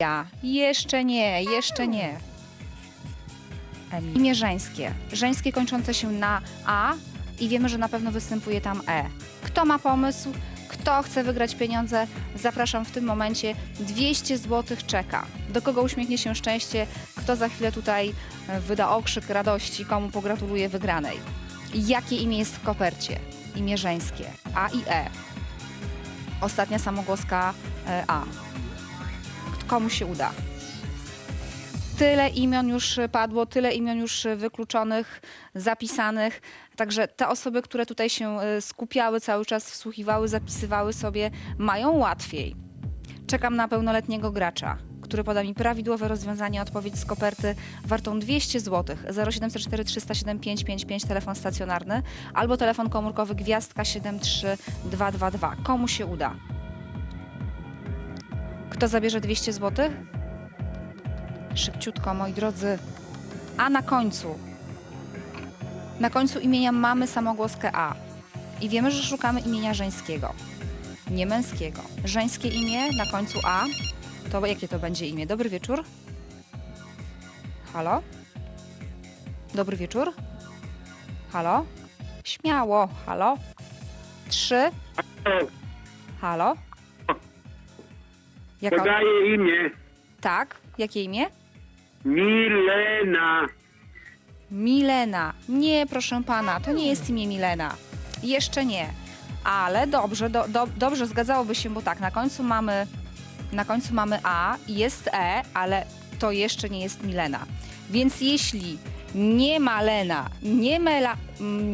Ja. Jeszcze nie, jeszcze nie. Imię żeńskie. Żeńskie kończące się na A i wiemy, że na pewno występuje tam E. Kto ma pomysł? Kto chce wygrać pieniądze? Zapraszam w tym momencie. 200 zł czeka. Do kogo uśmiechnie się szczęście? Kto za chwilę tutaj e, wyda okrzyk radości? Komu pogratuluje wygranej? Jakie imię jest w kopercie? Imię żeńskie. A i E. Ostatnia samogłoska e, A. Komu się uda? Tyle imion już padło, tyle imion już wykluczonych, zapisanych. Także te osoby, które tutaj się e, skupiały cały czas, wsłuchiwały, zapisywały sobie, mają łatwiej. Czekam na pełnoletniego gracza, który poda mi prawidłowe rozwiązanie, odpowiedź z koperty wartą 200 zł. 0704 307 555 telefon stacjonarny albo telefon komórkowy gwiazdka 73222. Komu się uda? Kto zabierze 200 zł? Szybciutko, moi drodzy. A na końcu. Na końcu imienia mamy samogłoskę A. I wiemy, że szukamy imienia żeńskiego. Nie męskiego. Żeńskie imię na końcu A. To jakie to będzie imię? Dobry wieczór. Halo? Dobry wieczór. Halo? Śmiało. Halo? Trzy. Halo? Jaka... Podaję imię Tak. Jakie imię? Milena. Milena. Nie, proszę pana, to nie jest imię Milena. Jeszcze nie. Ale dobrze, do, do, dobrze zgadzałoby się, bo tak, na końcu mamy na końcu mamy A, jest E, ale to jeszcze nie jest Milena. Więc jeśli nie Malena, nie, Mela,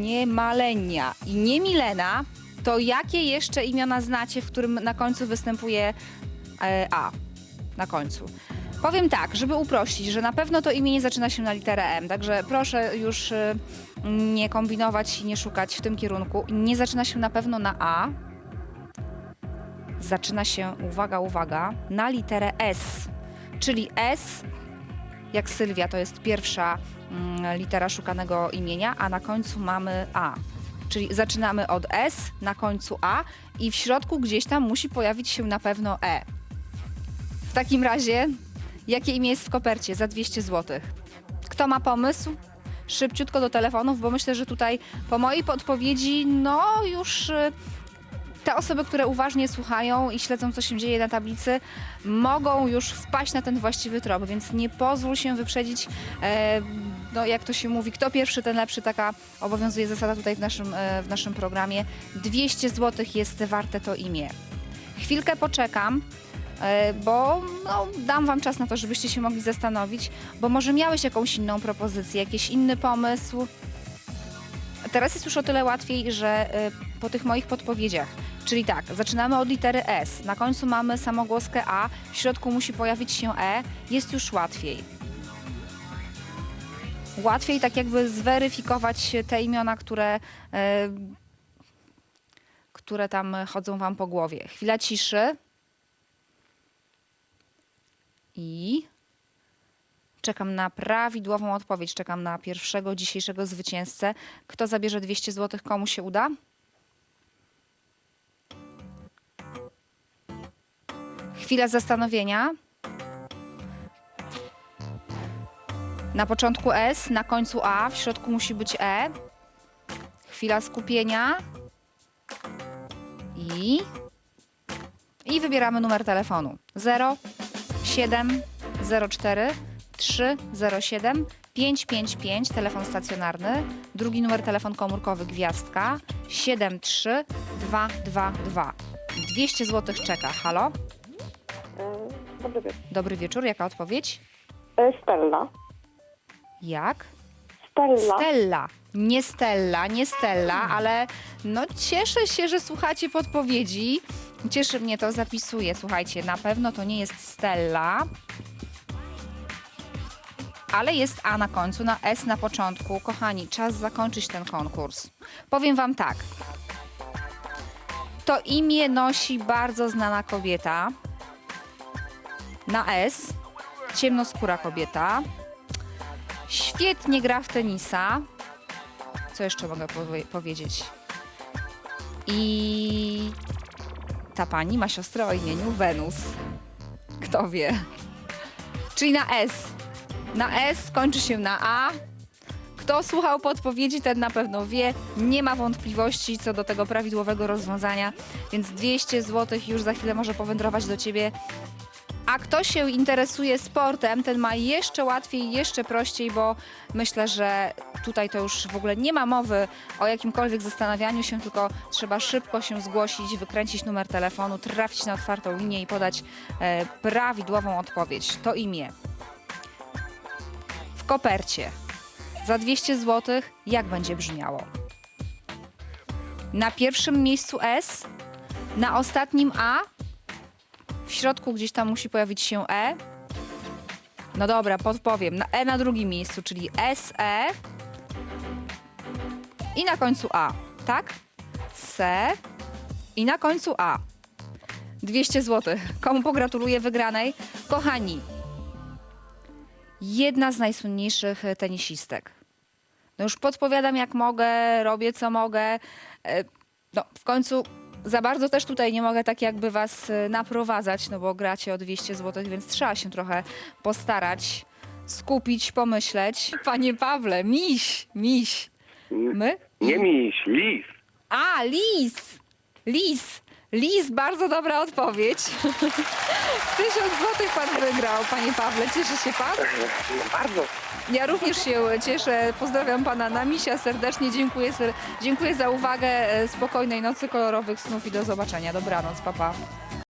nie Malenia i nie Milena, to jakie jeszcze imiona znacie, w którym na końcu występuje e, A? Na końcu. Powiem tak, żeby uprościć, że na pewno to imię nie zaczyna się na literę M, także proszę już y, nie kombinować i nie szukać w tym kierunku. Nie zaczyna się na pewno na A. Zaczyna się, uwaga, uwaga, na literę S. Czyli S, jak Sylwia, to jest pierwsza mm, litera szukanego imienia, a na końcu mamy A. Czyli zaczynamy od S, na końcu A i w środku gdzieś tam musi pojawić się na pewno E. W takim razie, jakie imię jest w kopercie za 200 zł? Kto ma pomysł? Szybciutko do telefonów, bo myślę, że tutaj po mojej podpowiedzi, no już y, te osoby, które uważnie słuchają i śledzą, co się dzieje na tablicy, mogą już wpaść na ten właściwy trop, więc nie pozwól się wyprzedzić. E, no, jak to się mówi, kto pierwszy, ten lepszy, taka obowiązuje zasada tutaj w naszym, e, w naszym programie. 200 zł jest warte to imię. Chwilkę poczekam, e, bo no, dam wam czas na to, żebyście się mogli zastanowić, bo może miałeś jakąś inną propozycję, jakiś inny pomysł. Teraz jest już o tyle łatwiej, że e, po tych moich podpowiedziach, czyli tak, zaczynamy od litery S, na końcu mamy samogłoskę A, w środku musi pojawić się E, jest już łatwiej. Łatwiej tak jakby zweryfikować te imiona, które, e, które tam chodzą wam po głowie. Chwila ciszy. I czekam na prawidłową odpowiedź. Czekam na pierwszego dzisiejszego zwycięzcę. Kto zabierze 200 zł, komu się uda? Chwila zastanowienia. Na początku S, na końcu A, w środku musi być E. Chwila skupienia. I. I wybieramy numer telefonu. 0 7 04 307 555 telefon stacjonarny. Drugi numer telefon komórkowy gwiazdka 73222. 200 zł czeka. Halo? Dobry wieczór. Dobry wieczór. Jaka odpowiedź? E, Stella. Jak? Stella. Stella. Nie Stella, nie Stella, ale no cieszę się, że słuchacie podpowiedzi. Cieszy mnie to, zapisuję. Słuchajcie, na pewno to nie jest Stella. Ale jest A na końcu, na S na początku. Kochani, czas zakończyć ten konkurs. Powiem Wam tak. To imię nosi bardzo znana kobieta. Na S. Ciemnoskóra kobieta. Świetnie gra w tenisa. Co jeszcze mogę powie- powiedzieć? I ta pani ma siostrę o imieniu Wenus. Kto wie? Czyli na S. Na S kończy się na A. Kto słuchał podpowiedzi, ten na pewno wie. Nie ma wątpliwości co do tego prawidłowego rozwiązania, więc 200 zł już za chwilę może powędrować do ciebie. A kto się interesuje sportem, ten ma jeszcze łatwiej, jeszcze prościej, bo myślę, że tutaj to już w ogóle nie ma mowy o jakimkolwiek zastanawianiu się, tylko trzeba szybko się zgłosić, wykręcić numer telefonu, trafić na otwartą linię i podać e, prawidłową odpowiedź. To imię. W kopercie za 200 zł jak będzie brzmiało? Na pierwszym miejscu S, na ostatnim A, w środku gdzieś tam musi pojawić się E. No dobra, podpowiem. Na E na drugim miejscu, czyli SE i na końcu A, tak? Se i na końcu A. 200 zł. Komu pogratuluję wygranej? Kochani, jedna z najsłynniejszych tenisistek. No już podpowiadam jak mogę, robię co mogę. E, No w końcu za bardzo też tutaj nie mogę tak jakby was e, naprowadzać, no bo gracie o 200 zł, więc trzeba się trochę postarać, skupić, pomyśleć. Panie Pawle, miś, miś. My? Nie miś, lis. A, lis! Lis! Lis, bardzo dobra odpowiedź. Tysiąc złotych pan wygrał, panie Pawle. Cieszy się pan? No bardzo. Ja również się cieszę. Pozdrawiam pana na misia serdecznie. Dziękuję, dziękuję za uwagę. E, Spokojnej nocy, kolorowych snów i do zobaczenia. Dobranoc, papa. Pa.